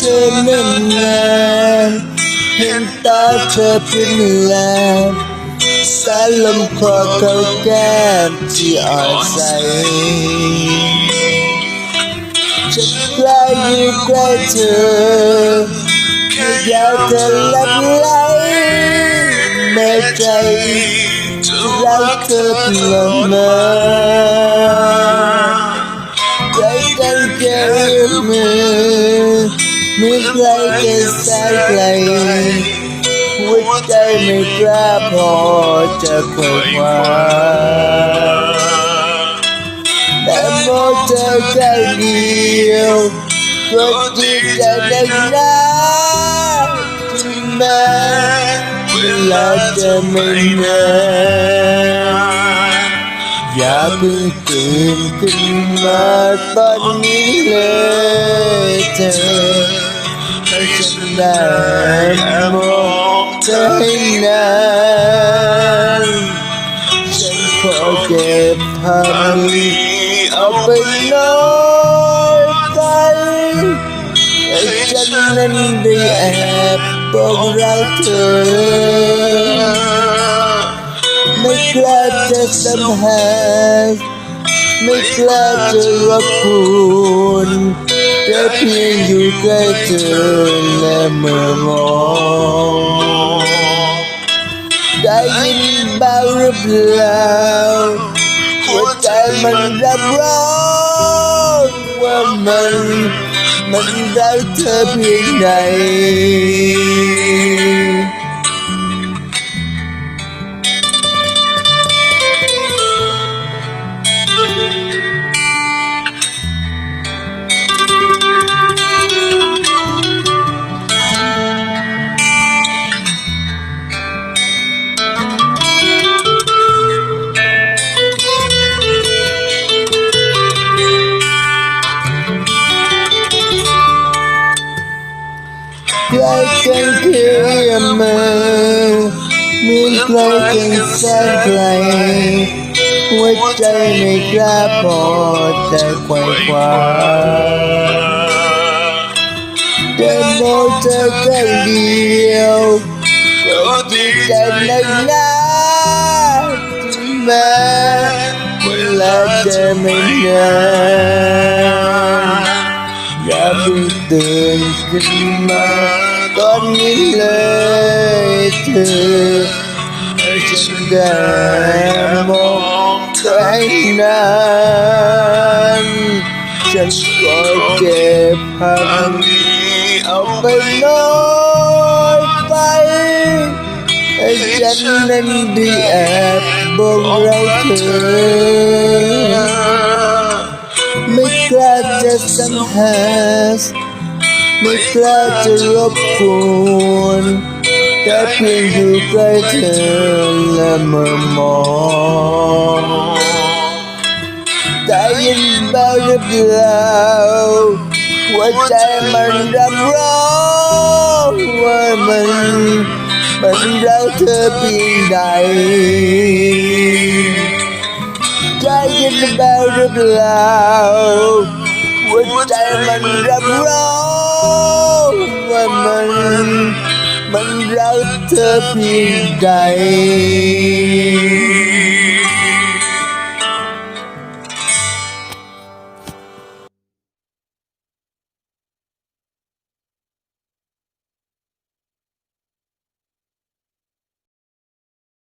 เนิ่นนานเห็นตาเธอเป็นลานสายลมคอเขาแก้มที่อ่อน มือใครจะสายไกลหัวใจไม่กล้าพอจะควยคว้าแต่มอเธอแค่เดียวก็จิตใจได้นานถึงแม้เวลาจะไม่นานอย่าเพิ่งตื่นขึ้นมาตอนนี้เลยเธอ ให้ฉันได้มองเธอให้นานฉันขอเก็บภาพนี้เอาไปน้อยใจให้ฉันนั้นได้แอบบอกรักเธอไม่กล้าจะสัมผัสไม่กล้าจะรบกวน แต่เพียงอยู่ใกล้เธอและเมื่อมองได้ยินบ้างหรือเปล่าหัวใจมันรับร้องว่ามัน มันรักเธอเพียงใด ใกล้กันเคียงมือมือใกล้กันแสนไกลหัวใจไม่กล้าพอแต่ไตองเธอแค่เดียวก็จิตใจนักหนาถึงแม้เวลาจะไม่นานอย่าเพิ่งตื่นขึ้นมาตอนนี้เลยเธอให้ฉันได้มองเธอให้นานฉันก็เก็บภาพนี้เอาไปน้อยไปให้ฉันนั้นได้แอบบอกเราเธอไม่กล้าจะสัมผัส ไม่กล้าจะรบกวนแต่เพียงอยู่ใกล้เธอและเมื่อมองได้ยินบ้ารือเปล่าหัวใจมันรับร้องว่ามันมันรักเธอเพียงใดใจย็นเบารือเปล่าหัวใจมันรับร้อง มัน มันรักเธอเพียงใด